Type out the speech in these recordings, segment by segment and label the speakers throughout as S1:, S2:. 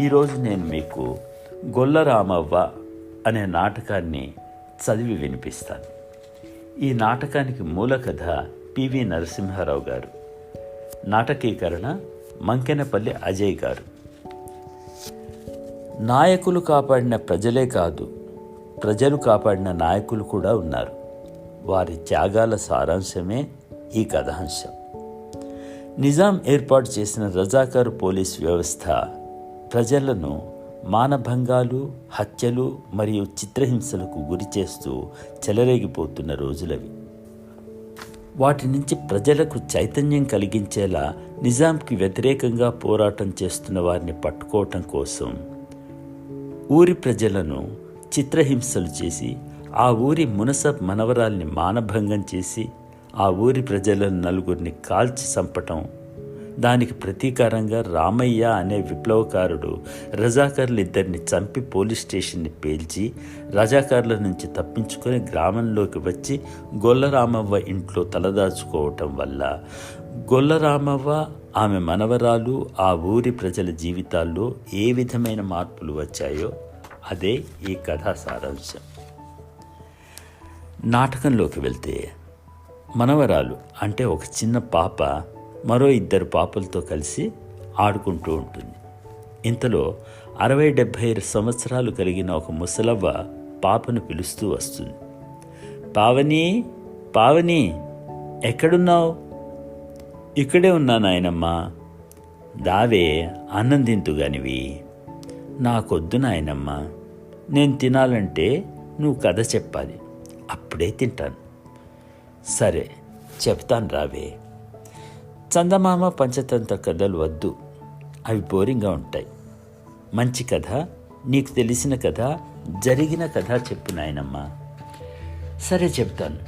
S1: ఈరోజు నేను మీకు గొల్లరామవ్వ అనే నాటకాన్ని చదివి వినిపిస్తాను. ఈ నాటకానికి మూల కథ పివి నరసింహారావు గారు. నాటకీకరణ మంకెనపల్లి అజయ్ గారు. నాయకులు కాపాడిన ప్రజలే కాదు ప్రజలు కాపాడిన నాయకులు కూడా ఉన్నారు. వారి త్యాగాల సారాంశమే ఈ కథాంశం. నిజాం ఏర్పాటు చేసిన రజాకారు పోలీస్ వ్యవస్థ ప్రజలను మానభంగాలు హత్యలు మరియు చిత్రహింసలకు గురి చేస్తూ చెలరేగిపోతున్న రోజులవి. వాటి నుంచి ప్రజలకు చైతన్యం కలిగించేలా నిజాంకి వ్యతిరేకంగా పోరాటం చేస్తున్న వారిని పట్టుకోవటం కోసం ఊరి ప్రజలను చిత్రహింసలు చేసి ఆ ఊరి మునసబ్ మనవరాల్ని మానభంగం చేసి ఆ ఊరి ప్రజలను నలుగురిని కాల్చి చంపటం దానికి ప్రతీకారంగా రామయ్య అనే విప్లవకారుడు రజాకారులు ఇద్దరిని చంపి పోలీస్ స్టేషన్ని పేల్చి రజాకారుల నుంచి తప్పించుకొని గ్రామంలోకి వచ్చి గొల్లరామవ్వ ఇంట్లో తలదాచుకోవటం వల్ల గొల్లరామవ్వ ఆమె మనవరాలు ఆ ఊరి ప్రజల జీవితాల్లో ఏ విధమైన మార్పులు వచ్చాయో అదే ఈ కథా సారాంశం. నాటకంలోకి వెళ్తే మనవరాలు అంటే ఒక చిన్న పాప మరో ఇద్దరు పాపలతో కలిసి ఆడుకుంటూ ఉంటుంది. ఇంతలో అరవై డెబ్భై సంవత్సరాలు కలిగిన ఒక ముసలవ్వ పాపను పిలుస్తూ వస్తుంది. పావని పావని ఎక్కడున్నావు? ఇక్కడే ఉన్నా నాయనమ్మా. దావే ఆనందింతుగానివి నాకొద్దు నాయనమ్మా. నేను తినాలంటే నువ్వు కథ చెప్పాలి. అప్పుడే తింటాను. సరే చెప్తాను రావే. చందమామ పంచతంత్ర కథలు వద్దు. అవి బోరింగ్గా ఉంటాయి. మంచి కథ నీకు తెలిసిన కథ జరిగిన కథ చెప్పు నాయనమ్మ. సరే చెప్తాను.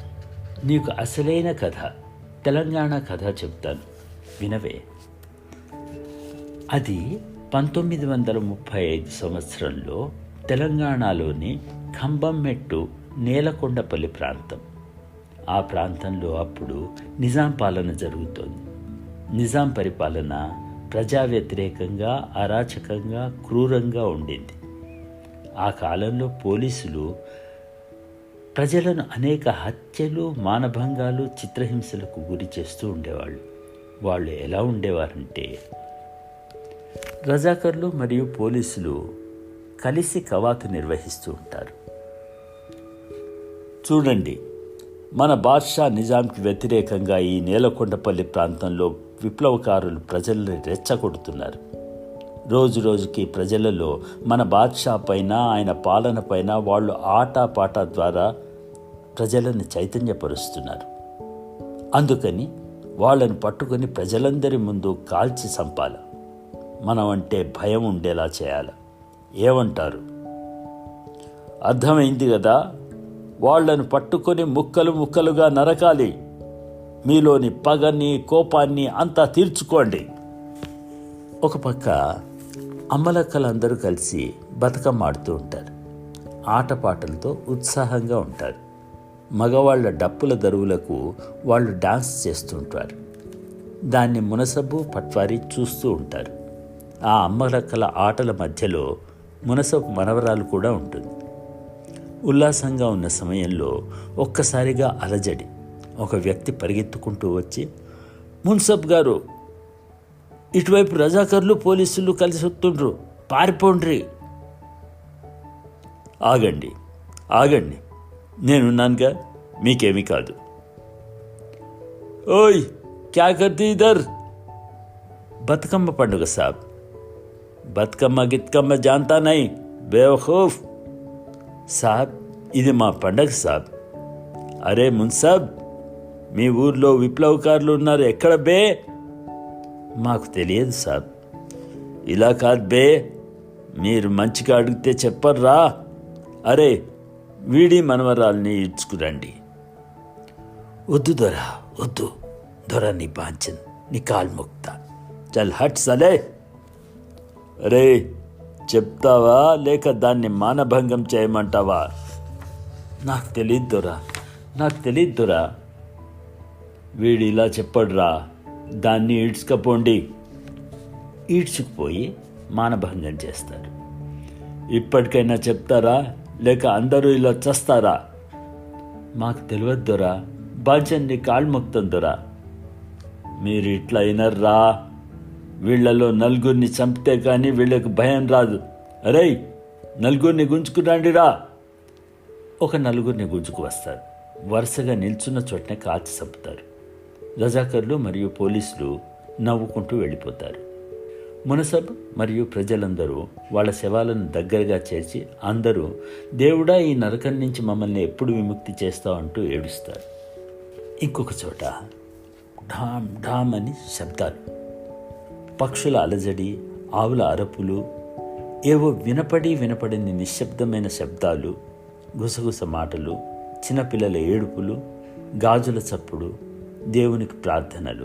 S1: నీకు అసలైన కథ తెలంగాణ కథ చెప్తాను. వినవే. అది పంతొమ్మిది వందల ముప్పై ఐదు సంవత్సరంలో తెలంగాణలోని ఖంభంమెట్టు నేలకొండపల్లి ప్రాంతం. ఆ ప్రాంతంలో అప్పుడు నిజాం పాలన జరుగుతోంది. నిజాం పరిపాలన ప్రజా వ్యతిరేకంగా అరాచకంగా క్రూరంగా ఉండింది. ఆ కాలంలో పోలీసులు ప్రజలను అనేక హత్యలు మానభంగాలు చిత్రహింసలకు గురి చేస్తూ ఉండేవాళ్ళు. వాళ్ళు ఎలా ఉండేవారంటే రజాకర్లు మరియు పోలీసులు కలిసి కవాతు నిర్వహిస్తూ ఉంటారు. చూడండి మన బాద్షా నిజాంకి వ్యతిరేకంగా ఈ నేలకొండపల్లి ప్రాంతంలో విప్లవకారులు ప్రజల్ని రెచ్చగొడుతున్నారు. రోజు రోజుకి ప్రజలలో మన బాద్షా పైన ఆయన పాలన పైన వాళ్ళు ఆటపాట ద్వారా ప్రజలను చైతన్యపరుస్తున్నారు. అందుకని వాళ్ళని పట్టుకొని ప్రజలందరి ముందు కాల్చి చంపాలి. మనం అంటే భయం ఉండేలా చేయాలి. ఏమంటారు? అర్థమైంది కదా వాళ్ళను పట్టుకొని ముక్కలు ముక్కలుగా నరకాలి. మీలోని పగని కోపాన్ని అంతా తీర్చుకోండి. ఒక పక్క అమ్మలక్కలందరూ కలిసి బతుకమ్మ ఆడుతూ ఉంటారు. ఆటపాటలతో ఉత్సాహంగా ఉంటారు. మగవాళ్ళ డప్పుల దరువులకు వాళ్ళు డాన్స్ చేస్తుంటారు దాన్ని మునసబు పట్వారి చూస్తూ ఉంటారు. ఆ అమ్మలక్కల ఆటల మధ్యలో మునసబు మనవరాలు కూడా ఉంటుంది. ఉల్లాసంగా ఉన్న సమయంలో ఒక్కసారిగా అలజడి ఒక వ్యక్తి పరిగెత్తుకుంటూ వచ్చి మున్సబ్ గారు ఇటువైపు రజాకర్లు పోలీసులు కలిసి వస్తుండ్రు పారిపోండ్రి. ఆగండి ఆగండి నేనున్నానుగా మీకేమీ కాదు. ఓయ్ క్యా కర్తీ ఇదర్? బతుకమ్మ పండుగ సాబ్. బతుకమ్మ గిత్కమ్మ జాంతా నై బేవఖూఫ్. సాబ్ ఇది మా పండగ సాబ్. అరే మున్సాబ్ మీ ఊర్లో విప్లవకారులు ఉన్నారు. ఎక్కడ బే? మాకు తెలియదు సార్. ఇలా కాదు బే. మీరు మంచిగా అడిగితే చెప్పర్రా. అరే వీడి మనవరాల్ని ఇడ్చుకురండి వద్దు దొర వద్దు. దొర నీ బాంచన్ నీ కాల్ముక్త చల్ హట్ సలే. రే చెప్తావా? లేక దాన్ని మానభంగం చేయమంటావా? నాకు తెలియదు దొరా నాకు తెలియదు దొరా. వీడు ఇలా చెప్పడురా దాన్ని ఈడ్చుకపోండి. ఈడ్చుకుపోయి మానభంగం చేస్తారు ఇప్పటికైనా చెప్తారా? లేక అందరూ ఇలా చస్తారా? మాకు తెలియద్దురా బాధ్యాన్ని బాంచన్ని దొరా. మీరు ఇట్లా అయినర్రా వీళ్ళలో నలుగురిని చంపితే కానీ వీళ్ళకి భయం రాదు. అరే నలుగురిని గుంజుకురండిరా. ఒక నలుగురిని గుంజుకు వస్తారు. వరుసగా నిల్చున్న చోటనే కాచి చంపుతారు. రజాకర్లు మరియు పోలీసులు నవ్వుకుంటూ వెళ్ళిపోతారు. మునసబ్ మరియు ప్రజలందరూ వాళ్ళ శవాలను దగ్గరగా చేర్చి అందరూ దేవుడా ఈ నరకం నుంచి మమ్మల్ని ఎప్పుడు విముక్తి చేస్తావు? అంటూ ఏడుస్తారు. ఇంకొక చోట ఢామ్ ఢామ్ అని శబ్దాలు. పక్షుల అలజడి ఆవుల అరపులు ఏవో వినపడి వినపడని నిశ్శబ్దమైన శబ్దాలు గుసగుస మాటలు చిన్నపిల్లల ఏడుపులు గాజుల చప్పుడు దేవునికి ప్రార్థనలు.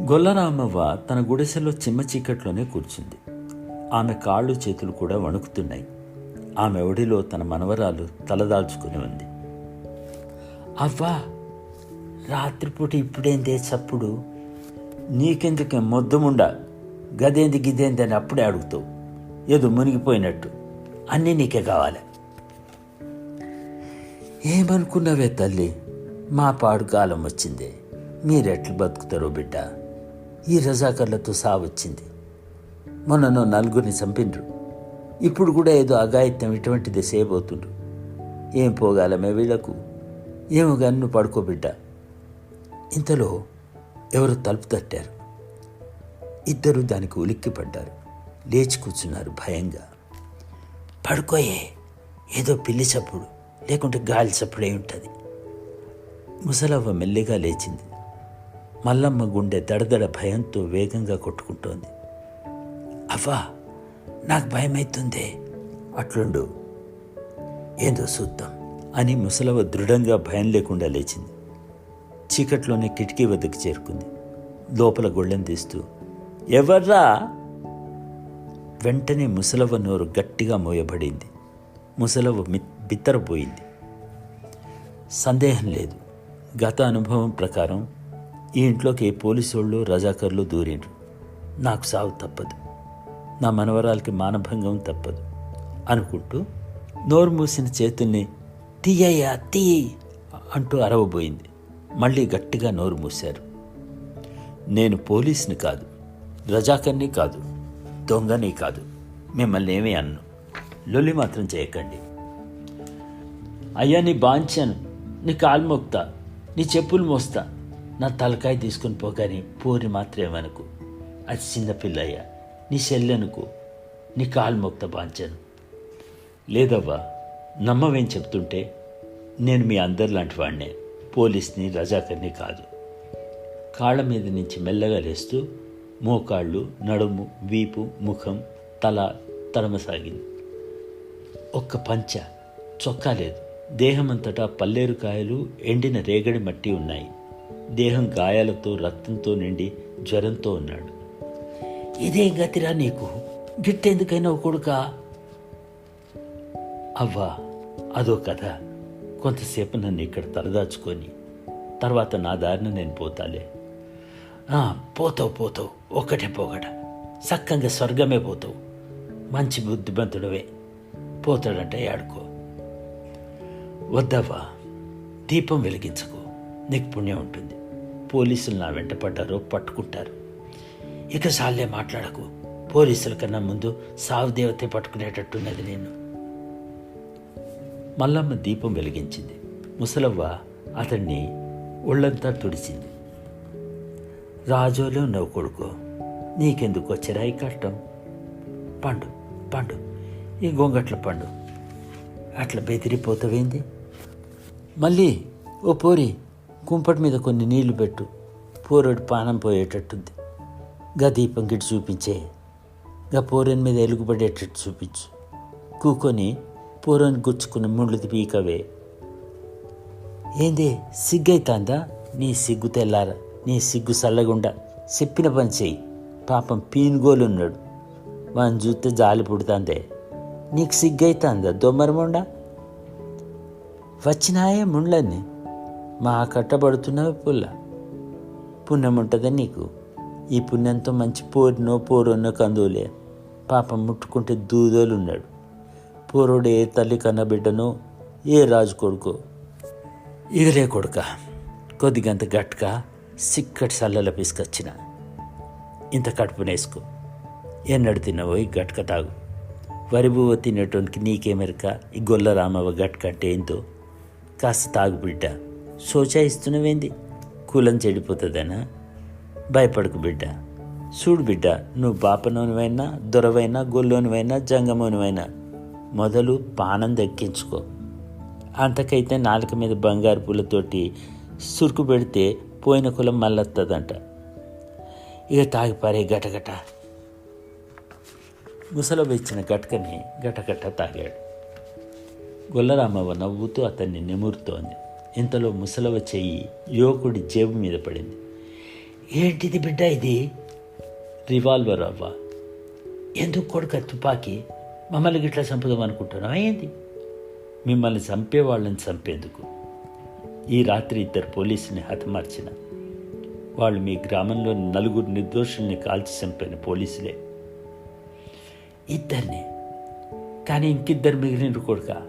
S1: గొల్లరామవ్వ తన గుడిసెలో చిమ్మ చీకట్లోనే కూర్చుంది. ఆమె కాళ్ళు చేతులు కూడా వణుకుతున్నాయి. ఆమె ఒడిలో తన మనవరాలు తలదాల్చుకుని ఉంది. అవ్వా రాత్రిపూట ఇప్పుడేందే చప్పుడు? నీకెందుకే మొద్దముండా? గదేంది గిదేంది అని అప్పుడే అడుగుతావు. ఏదో మునిగిపోయినట్టు. అన్నీ నీకే కావాలి. ఏమనుకున్నావే తల్లి? మా పాడు కాలం వచ్చిందే. మీరెట్లు బతుకుతారో బిడ్డ? ఈ రజాకర్లతో సావచ్చింది మొన్ననో నలుగురిని చంపిండ్రు. ఇప్పుడు కూడా ఏదో అఘాయిత్యం ఇటువంటిది సేబోతుండ్రు ఏం పోగాలమే వీళ్ళకు ఏమో గన్ను పడుకో బిడ్డ. ఇంతలో ఎవరు తలుపు తట్టారు. ఇద్దరు దానికి ఉలిక్కి పడ్డారు. లేచి కూర్చున్నారు భయంగా. పడుకోయే ఏదో పిల్లి చప్పుడు లేకుంటే గాలి చప్పుడే ఉంటుంది. ముసలవ్వ మెల్లిగా లేచింది. మల్లమ్మ గుండె దడదడ భయంతో వేగంగా కొట్టుకుంటోంది. అవ్వా నాకు భయమైతుందే. అట్లుండు. ఏందో చూద్దాం. అని ముసలవ్వ దృఢంగా భయం లేకుండా లేచింది. చీకట్లోనే కిటికీ వద్దకు చేరుకుంది. లోపల గొళ్ళెం తీస్తూ ఎవర్రా? వెంటనే ముసలవ్వ నోరు గట్టిగా మోయబడింది. ముసలవ్వ మి బిత్తరపోయింది. సందేహం లేదు. గత అనుభవం ప్రకారం ఈ ఇంట్లోకి పోలీసు వాళ్ళు రజాకర్లు దూరిండ్రు. నాకు సావు తప్పదు. నా మనవరాలకి మానభంగం తప్పదు అనుకుంటూ నోరు మూసిన చేతుల్ని తీయ్యా తీ అంటూ అరవబోయింది. మళ్ళీ గట్టిగా నోరు మూశారు. నేను పోలీసుని కాదు రజాకర్ని కాదు దొంగని కాదు. మిమ్మల్ని ఏమీ అన్ను. లొల్లి మాత్రం చేయకండి. అయ్యా నీ బాంచాను నీ కాలు మొక్తా నీ చెప్పులు మోస్తా. నా తలకాయ తీసుకుని పోగాని పోరి మాత్రమేమనుకు అది చిన్నపిల్లయ్యా నీ సెల్లెనుకో నీ కాలు మొక్త బాంచాను. లేదవ్వా నమ్మవేం చెప్తుంటే నేను మీ అందరిలాంటి వాడినే పోలీస్ని రజాకర్ని కాదు. కాళ్ళ మీద నుంచి మెల్లగా లేస్తూ మోకాళ్ళు నడుము వీపు ముఖం తల తరమసాగింది. ఒక్క పంచ చొక్కా లేదు. దేహమంతటా పల్లేరు కాయలు ఎండిన రేగడి మట్టి ఉన్నాయి. దేహం గాయాలతో రక్తంతో నిండి జ్వరంతో ఉన్నాడు. ఇదే గతిరా నీకు? గిట్టెందుకైనా కొడుకా? అవ్వా అదో కథ. కొంతసేపు నన్ను ఇక్కడ తలదాచుకొని తర్వాత నా దారిన నేను పోతాలే. ఆ, పోతావు పోతావు. ఒక్కటే పోగట. సక్కంగా స్వర్గమే పోతావు. మంచి బుద్ధిమంతుడవే. పోతాడంటే ఆడుకో వద్దవ్వా. దీపం వెలిగించకు. నీకు పుణ్యం ఉంటుంది. పోలీసులు నా వెంటపడ్డారు పట్టుకుంటారు. ఇక సాల్లే మాట్లాడకు. పోలీసుల కన్నా ముందు సావు దేవతే పట్టుకునేటట్టున్నది నేను. మల్లమ్మ దీపం వెలిగించింది. ముసలవ్వ అతన్ని ఒళ్ళంతా తుడిచింది. రాజోలో నవ్వు కొడుకో. నీకెందుకో చిరాయి కష్టం. పండు పండు. ఈ గొంగట్ల పండు. అట్లా బెదిరిపోతావేంది? మళ్ళీ ఓ పోరి కుంపటి మీద కొన్ని నీళ్ళు పెట్టు. పోరడు పానం పోయేటట్టుంది. గా దీపం గిట్టు చూపించే. గా పోరని మీద ఎలుగుపడేటట్టు చూపించు. కూకొని పూర్వం గుచ్చుకుని ముళ్ళు పీకవే. ఏంది సిగ్గైతాందా? నీ సిగ్గు తెల్లారా నీ సిగ్గు సల్లగుండా. చెప్పిన పని చెయ్యి. పాపం పీనుగోలున్నాడు. వాని చూస్తే జాలి పుడుతుందే. నీకు సిగ్గైతాందా? దొమ్మరముండా? వచ్చినాయే ముండ్లన్నీ. మా కట్టబడుతున్నవి పుల్ల. పుణ్యం ఉంటుందా నీకు. ఈ పుణ్యంతో మంచి పోరినో పోరున్నో కందువులే పాపం ముట్టుకుంటే దూదోలు ఉన్నాడు పూర్వుడు ఏ తల్లి కన్న బిడ్డనో ఏ రాజు కొడుకో. ఇదిలే కొడుక. కొద్దిగంత గట్క సిక్కటి సల్లల పిసుకొచ్చిన. ఇంత కడుపునేసుకో ఎన్నడు తిన్నావో ఈ గట్క తాగు. వరిబువ్వ తినేటోనికి నీకేమెరక ఈ గొల్ల రామవ్వ గట్క అంటే ఏందో? కాస్త తాగు బిడ్డ సోచాయిస్తున్నవేంది? కులం చెడిపోతుందనా? భయపడకు బిడ్డ. చూడు బిడ్డ నువ్వు బాపనోనివైనా దొరవైనా గొల్లోనివైనా జంగమోనివైనా మొదలు పానం దక్కించుకో. అంతకైతే నాలుక మీద బంగారు పూలతోటి సురుకు పెడితే పోయిన కులం మళ్ళొస్తుందంట ఇక తాగి పారే గటగట. ముసలో ఇచ్చిన గటకని గటగట తాగాడు. గొల్లరామవ్వ నవ్వుతూ అతన్ని నిమురుతోంది. ఇంతలో ముసలవ చెయ్యి యువకుడి జేబు మీద పడింది. ఏంటిది బిడ్డ ఇది? రివాల్వర్ అవ్వ. ఎందుకు కొడుక తుపాకీ? మమ్మల్ని గిట్లా చంపుదాం అనుకుంటున్నావా ఏంది? మిమ్మల్ని చంపే వాళ్ళని చంపేందుకు. ఈ రాత్రి ఇద్దరు పోలీసుని హతమార్చిన. వాళ్ళు మీ గ్రామంలో నలుగురు నిర్దోషుల్ని కాల్చి చంపిన పోలీసులే. ఇద్దరిని? కానీ ఇంకిద్దరు మిగిలిన కొడుకా.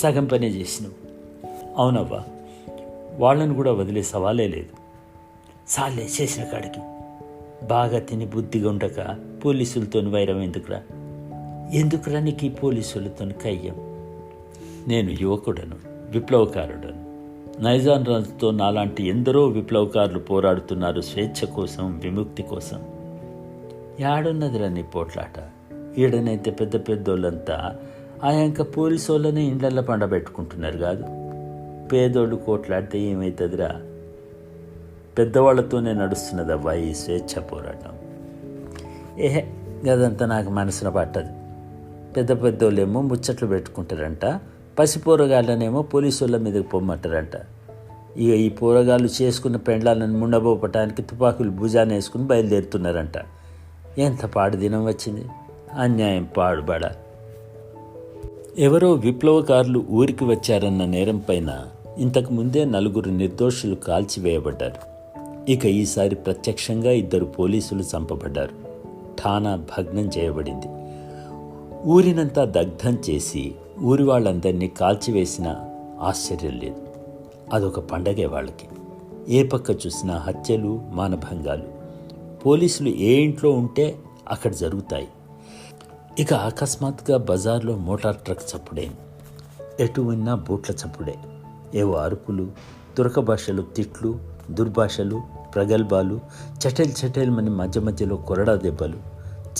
S1: సగం పనే చేసినావు. అవునవ్వా వాళ్ళని కూడా వదిలే సవాలే లేదు. సాలే చేసిన కాడికి. బాగా తిని బుద్ధిగా ఉండక పోలీసులతో వైరం ఎందుకురా? ఎందుకురా నీకు ఈ పోలీసులతో కయ్యం? నేను యువకుడను విప్లవకారుడను. నైజాన్ రాజుతో నాలాంటి ఎందరో విప్లవకారులు పోరాడుతున్నారు స్వేచ్ఛ కోసం విముక్తి కోసం. యాడున్నదిరా నీ పోట్లాట? ఈడనైతే పెద్ద పెద్దోళ్ళంతా ఆయాక పోలీసు వాళ్ళని ఇండ్లల్లో పండబెట్టుకుంటున్నారు కాదు. పేదోళ్ళు కోట్లాడితే ఏమవుతుందిరా పెద్దవాళ్ళతోనే నడుస్తున్నదవ్వా ఈ స్వేచ్ఛ పోరాటం? ఏహే గదంతా నాకు మనసున పట్టదు. పెద్ద పెద్దోళ్ళేమో ముచ్చట్లు పెట్టుకుంటారంట పసి పోరగాళ్ళనేమో పోలీసు వాళ్ళ మీదకి పొమ్మంటారంట. ఇక ఈ పోరగాళ్ళు చేసుకున్న పెండ్లాలను ముండబోపటానికి తుపాకులు భుజాన వేసుకుని బయలుదేరుతున్నారంట. ఎంత పాడు దినం వచ్చింది? అన్యాయం పాడుబడ ఎవరో విప్లవకారులు ఊరికి వచ్చారన్న నేరం పైన ఇంతకు ముందే నలుగురు నిర్దోషులు కాల్చివేయబడ్డారు. ఇక ఈసారి ప్రత్యక్షంగా ఇద్దరు పోలీసులు చంపబడ్డారు. ఠానా భగ్నం చేయబడింది. ఊరినంతా దగ్ధం చేసి ఊరి వాళ్ళందరినీ కాల్చివేసిన ఆశ్చర్యం లేదు. అదొక పండగే వాళ్ళకి. ఏ పక్క చూసినా హత్యలు మానభంగాలు. పోలీసులు ఏ ఇంట్లో ఉంటే అక్కడ జరుగుతాయి. ఇక అకస్మాత్తుగా బజార్లో మోటార్ ట్రక్ చప్పుడే. ఎటు విన్నా బూట్ల చప్పుడే. ఏవో అరుపులు తురక భాషలు తిట్లు దుర్భాషలు ప్రగల్భాలు చటేల్ చటేల్ మని మధ్య మధ్యలో కొరడా దెబ్బలు.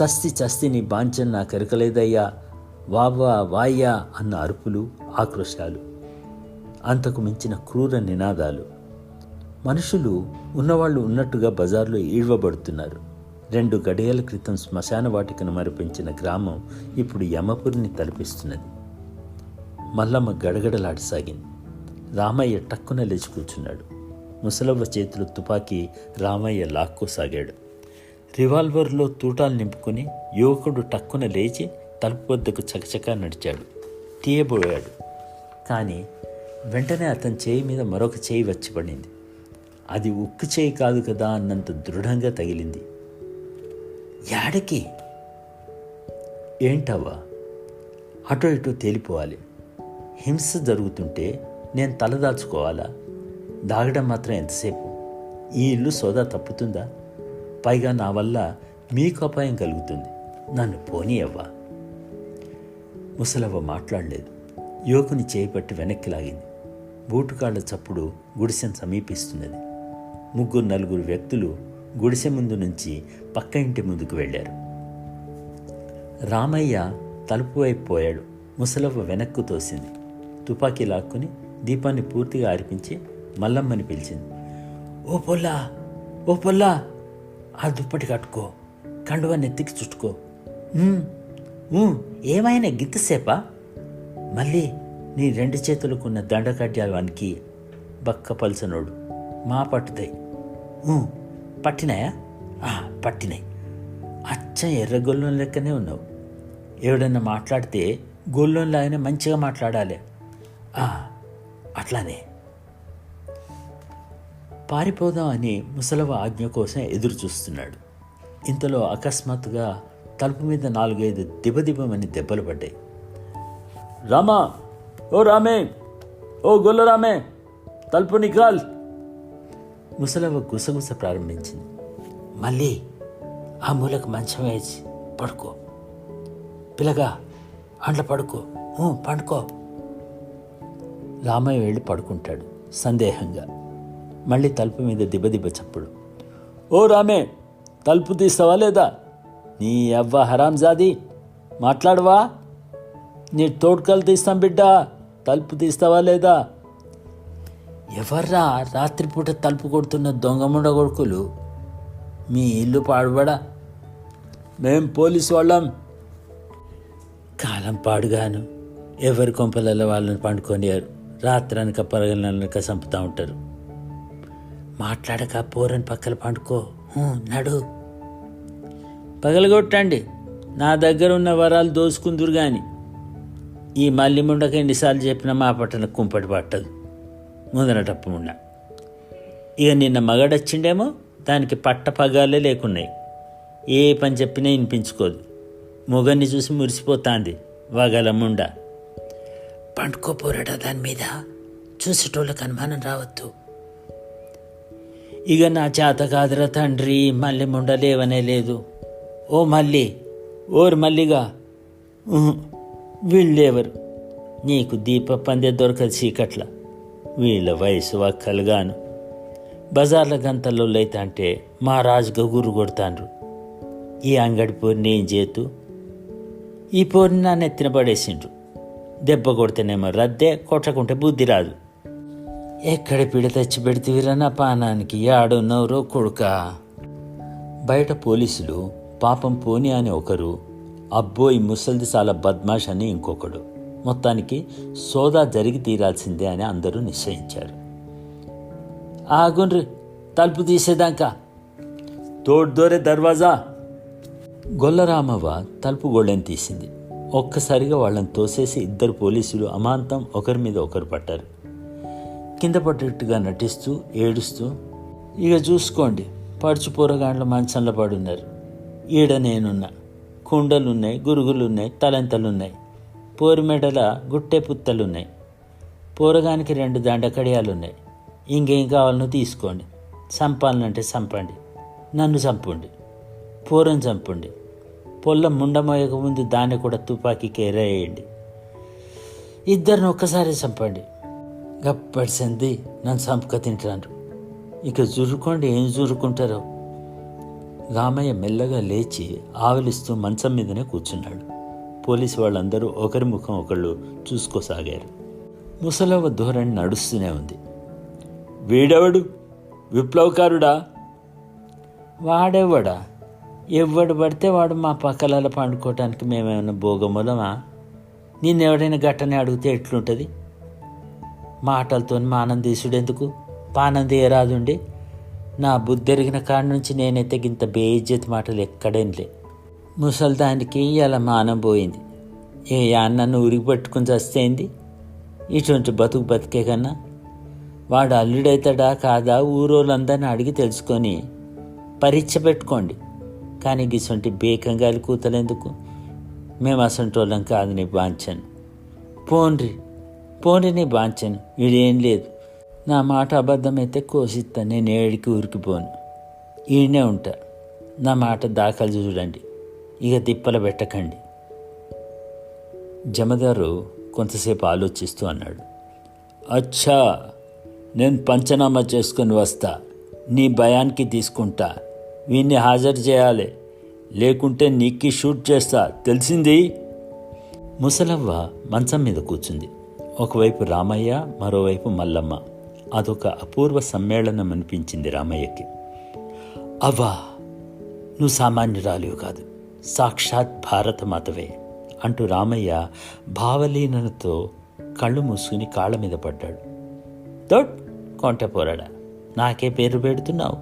S1: చస్తి చస్తి నీ బాంచన్ నా కరకలేదయ్యా వావా వాయ్యా అన్న అరుపులు ఆక్రోశాలు. అంతకు మించిన క్రూర నినాదాలు. మనుషులు ఉన్నవాళ్ళు ఉన్నట్టుగా బజార్లో ఈడ్వబడుతున్నారు. రెండు గడియల క్రితం శ్మశాన వాటికను మరిపించిన గ్రామం ఇప్పుడు యమపురిని తలపిస్తున్నది. మల్లమ్మ గడగడలాడసాగింది. రామయ్య టక్కున లేచి కూర్చున్నాడు. ముసలవ్వ చేతిలో తుపాకీ రామయ్య లాక్కోసాగాడు. రివాల్వర్లో తూటాలు నింపుకుని యువకుడు టక్కున లేచి తలుపు వద్దకు చకచకా నడిచాడు. తీయబోయాడు. కానీ వెంటనే అతని చేయి మీద మరొక చేయి వచ్చి పడింది. అది ఉక్కు చేయి కాదు కదా అన్నంత దృఢంగా తగిలింది. యాడకి? ఏంటవ్వా? అటు ఇటు తేలిపోవాలి. హింస జరుగుతుంటే నేను తలదాచుకోవాలా దాగడం మాత్రం ఎంతసేపు? ఈ ఇల్లు సోదా తప్పుతుందా? పైగా నా వల్ల మీకు అపాయం కలుగుతుంది. నన్ను పోనీయవ్వా ముసలవ్వ మాట్లాడలేదు. యువకుని చేపట్టి వెనక్కి లాగింది. బూటుకాళ్ళ చప్పుడు గుడిసెను సమీపిస్తున్నది. ముగ్గురు నలుగురు వ్యక్తులు గుడిసె ముందు నుంచి పక్క ఇంటి ముందుకు వెళ్ళారు. రామయ్య తలుపు వైపు పోయాడు. ముసలవ్వ వెనక్కు తోసింది. తుపాకీ లాక్కుని దీపాన్ని పూర్తిగా ఆరిపించి మల్లమ్మని పిలిచింది. ఓ పొల్లా ఓ పొల్లా ఆ దుప్పటి కట్టుకో కండువ నెత్తికి చుట్టుకో. ఏమైనా గిత్తసేపా? మళ్ళీ నీ రెండు చేతులకున్న దండకడ్యాలవానికి బక్క పల్సనోడు మా పట్టుతాయి పట్టినాయా? పట్టినాయి. అచ్చ ఎర్ర గొల్లం లెక్కనే ఉన్నావు. ఎవడన్నా మాట్లాడితే గొల్లంలాగానే మంచిగా మాట్లాడాలి. అట్లానే. పారిపోదాం అని ముసలవ ఆజ్ఞ కోసం ఎదురు చూస్తున్నాడు. ఇంతలో అకస్మాత్తుగా తలుపు మీద నాలుగైదు దిబదిబమని దెబ్బలు పడ్డాయి. రామా ఓ రామే ఓ గొల్లరామే తలుపు నికాల్. ముసలవ్వ గుసగుస ప్రారంభించింది. మళ్ళీ ఆ మూలకు మంచం వేసి పడుకో. పిల్లగా అండ్ల పడుకో. పండుకో. రామయ్య వెళ్ళి పడుకుంటాడు సందేహంగా. మళ్ళీ తలుపు మీద దిబదిబ చప్పుడు. ఓ రామే తలుపు తీస్తావా లేదా? నీ అవ్వ హరాంజాది మాట్లాడవా? నీ తోడుకలు తీస్తాం బిడ్డ తలుపు తీస్తావా లేదా? ఎవర్రా రాత్రిపూట తలుపు కొడుతున్న దొంగముండ కొడుకులు? మీ ఇల్లు పాడుబడా? మేం పోలీసు వాళ్ళం. కాలం పాడుగాను. ఎవరి కొంపలలో వాళ్ళని పండుకొనియారు రాత్రనక పరగలనక చంపుతూ ఉంటారు. మాట్లాడక పోరని పక్కల పండుకో. నడు. పగలగొట్టండి. నా దగ్గర ఉన్న వరాలు దోసుకుందురు కానీ ఈ మల్లిముండక ఎన్నిసార్లు చెప్పినా మా పట్టణ కుంపటి పట్టదు. ముందరటప్పు ముండ ఇక నిన్న మగడొచ్చిండేమో దానికి పట్ట పగాలే లేకున్నాయి. ఏ పని చెప్పినా వినిపించుకోదు. మొగన్ని చూసి మురిసిపోతాంది వగల ముండ. పండుకోపోరాడా దాని మీద? చూసేటోళ్ళకి అనుమానం రావద్దు. ఇక నా చేత కాదురా తండ్రి మళ్ళీ ముండ లేవనే లేదు. ఓ మళ్ళీ ఓరు మల్లిగా ఉహు, వీళ్ళెవరు నీకు దీప పందే దొరకదు చీకట్ల. వీళ్ళ వయసు వక్కలుగాను బజార్ల గంతల్లో అయితే మా రాజుగా గురు కొడతాండ్రు. ఈ అంగడి పోరిని ఏం చేతు. ఈ పోరిని నా నెత్తిన పడేసిండ్రు. దెబ్బ కొడితేనేమో రద్దే కొట్టకుంటే బుద్ధి రాదు. ఎక్కడ పిడ తెచ్చి పెడితేవిరా నా పానానికి? ఆడున్నవరో కొడుక. బయట పోలీసులు పాపం పోని అని ఒకరు అబ్బో ఈ ముసలిది చాలా బద్మాష్ అని ఇంకొకడు. మొత్తానికి సోదా జరిగి తీరాల్సిందే అని అందరూ నిశ్చయించారు. ఆగుండ్రి తలుపు తీసేదాకా. తోడ్దోరే దర్వాజా. గొల్లరామవ్వ తలుపు గోళ్ళని తీసింది. ఒక్కసారిగా వాళ్ళని తోసేసి ఇద్దరు పోలీసులు అమాంతం ఒకరి మీద ఒకరు పట్టారు. కింద పడ్డట్టుగా నటిస్తూ ఏడుస్తూ ఇక చూసుకోండి పడుచు పోరగాండ్ల మంచంలో పడున్నారు. ఈడ నేనున్నా. కుండలున్నాయి గురుగులున్నాయి తలెంతలున్నాయి. పోరిమెడల గుట్టె పుత్తలున్నాయి. పోరగానికి రెండు దండకడియాలున్నాయి. ఇంకేం కావాలనో తీసుకోండి. చంపాలనంటే చంపండి. నన్ను చంపండి. పూరం చంపండి. పొల్ల ముండమోయక ముందు దాన్ని కూడా తుపాకీకి ఎరేయండి. ఇద్దరిని ఒక్కసారి చంపండి. గప్పడిసింది నన్ను చంపక తింటాను ఇక జురుకోండి ఏం జురుకుంటారో. రామయ్య మెల్లగా లేచి ఆవలిస్తూ మంచం మీదనే కూర్చున్నాడు. పోలీసు వాళ్ళందరూ ఒకరి ముఖం ఒకళ్ళు చూసుకోసాగారు. ముసలవ్వ ధోరణి నడుస్తూనే ఉంది. వీడెవడు? విప్లవకారుడా? వాడెవ్వడా? ఎవడు పడితే వాడు మా పక్కలలో పండుకోవటానికి మేమేమైనా భోగమూలమా? నిన్నెవడైనా గట్టనే అడిగితే ఎట్లుంటుంది? మాటలతో మానం తీసుడెందుకు? పానం తీయరాదుండి? నా బుద్ధెరిగిన కాడి నుంచి నేనైతే ఇంత బేయిజ్జతి మాటలు ఎక్కడేంలే ముసల్దానికి ఇలా మానం పోయింది. ఏ అన్నను ఉరికి పట్టుకుని చస్తేంది? ఇటువంటి బతుకు బతికే కన్నా వాడు అల్లుడైతాడా కాదా? ఊరోళ్ళందరిని అడిగి తెలుసుకొని పరీక్ష పెట్టుకోండి. కానీ గిసొంటి బేకంగాలి కూతలేందుకు? మేము అసంటి వాళ్ళం కాదు నీ బాంచను పోన్రి పోన్రి నీ బాంచను వీడేం లేదు. నా మాట అబద్ధమైతే కోసిస్తా. నేను ఏడికి ఊరికిపోను ఈయనే ఉంటా. నా మాట దాఖలు చూడండి. ఇక దిప్పల పెట్టకండి జమదారు కొంతసేపు ఆలోచిస్తూ అన్నాడు. అచ్చా నేను పంచనామా చేసుకొని వస్తా. నీ భయానికి తీసుకుంటా. వీన్ని హాజరు చేయాలి. లేకుంటే నీకి షూట్ చేస్తా. తెలిసింది? ముసలవ్వ మంచం మీద కూర్చుంది. ఒకవైపు రామయ్య మరోవైపు మల్లమ్మ. అదొక అపూర్వ సమ్మేళనం అనిపించింది రామయ్యకి. అవ్వా నువ్వు సామాన్యురాలివి కాదు. సాక్షాత్ భారతమాతవే అంటూ రామయ్య భావలీనతో కళ్ళు మూసుకుని కాళ్ళ మీద పడ్డాడు. దొడ్ కొంట పోరాడా. నాకే పేరు పెడుతున్నావు.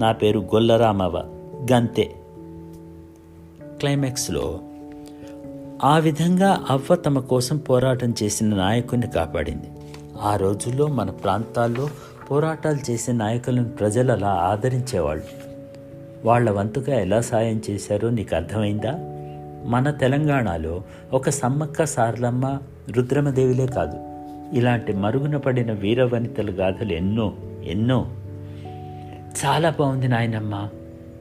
S1: నా పేరు గొల్లరామవ్వ. గంతే. క్లైమాక్స్లో ఆ విధంగా అవ్వ తమ కోసం పోరాటం చేసిన నాయకుడిని కాపాడింది. ఆ రోజుల్లో మన ప్రాంతాల్లో పోరాటాలు చేసే నాయకులను ప్రజలు అలా ఆదరించేవాళ్ళు. వాళ్ళ వంతుగా ఎలా సాయం చేశారో నీకు అర్థమైందా? మన తెలంగాణలో ఒక సమ్మక్క సార్లమ్మ రుద్రమదేవిలే కాదు. ఇలాంటి మరుగున పడిన వీరవనితల గాథలు ఎన్నో ఎన్నో. చాలా బాగుంది నాయనమ్మ.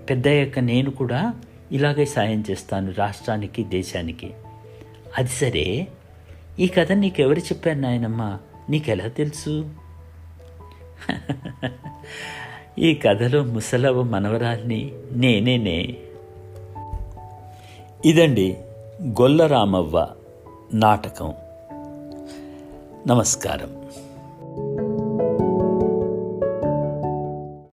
S1: పెద్దయ్యాక నేను కూడా ఇలాగే సాయం చేస్తాను రాష్ట్రానికి దేశానికి. అది సరే. ఈ కథ నీకెవరు చెప్పారు నాయనమ్మ? నీకెలా తెలుసు? ఈ కథలో ముసలవ మనవరాల్ని నేనేనే ఇదండి గొల్లరామవ్వ నాటకం. నమస్కారం.